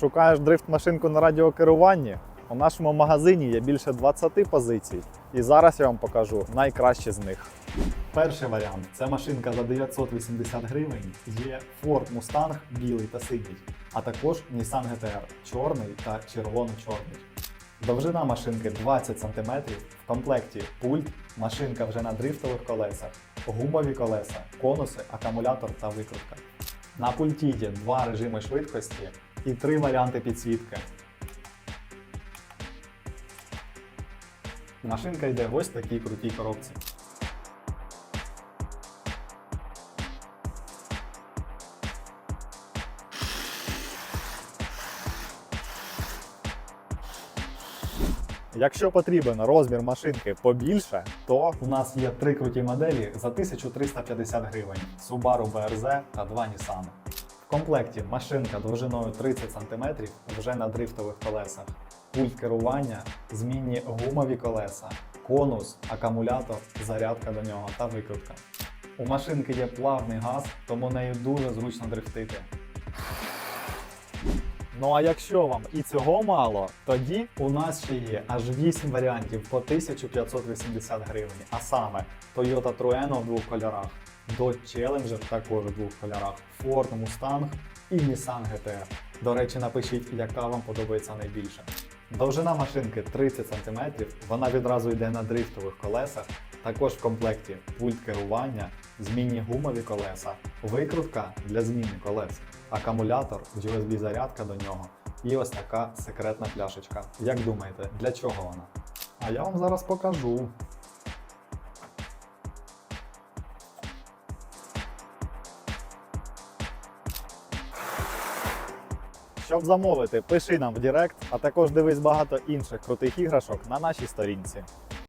Шукаєш дрифт-машинку на радіокеруванні? У нашому магазині є більше 20 позицій. І зараз я вам покажу найкращі з них. Перший варіант це машинка за 980 гривень. Є Ford Mustang білий та синій, а також Nissan GTR чорний та червоно-чорний. Довжина машинки 20 см, в комплекті пульт, машинка вже на дрифтових колесах, гумові колеса, конуси, акумулятор та викрутка. На пульті є два режими швидкості і три варіанти підсвітки. Машинка йде ось в такій крутій коробці. Якщо потрібен розмір машинки побільше, то у нас є три круті моделі за 1350 гривень: Subaru BRZ та два Nissan. Комплекті машинка довжиною 30 см вже на дрифтових колесах, пульт керування, змінні гумові колеса, конус, акумулятор, зарядка до нього та викрутка. У машинки є плавний газ, тому нею дуже зручно дрифтити. Ну а якщо вам і цього мало, тоді у нас ще є аж 8 варіантів по 1580 гривень. А саме Toyota Trueno в двох кольорах, Dodge Challenger також в двох кольорах, Ford Mustang і Nissan GTR. До речі, напишіть, яка вам подобається найбільше. Довжина машинки 30 см, вона відразу йде на дрифтових колесах. Також в комплекті пульт керування, змінні гумові колеса, викрутка для зміни колес, акумулятор, USB-зарядка до нього і ось така секретна пляшечка. Як думаєте, для чого вона? А я вам зараз покажу. Щоб замовити, пиши нам в Директ, а також дивись багато інших крутих іграшок на нашій сторінці.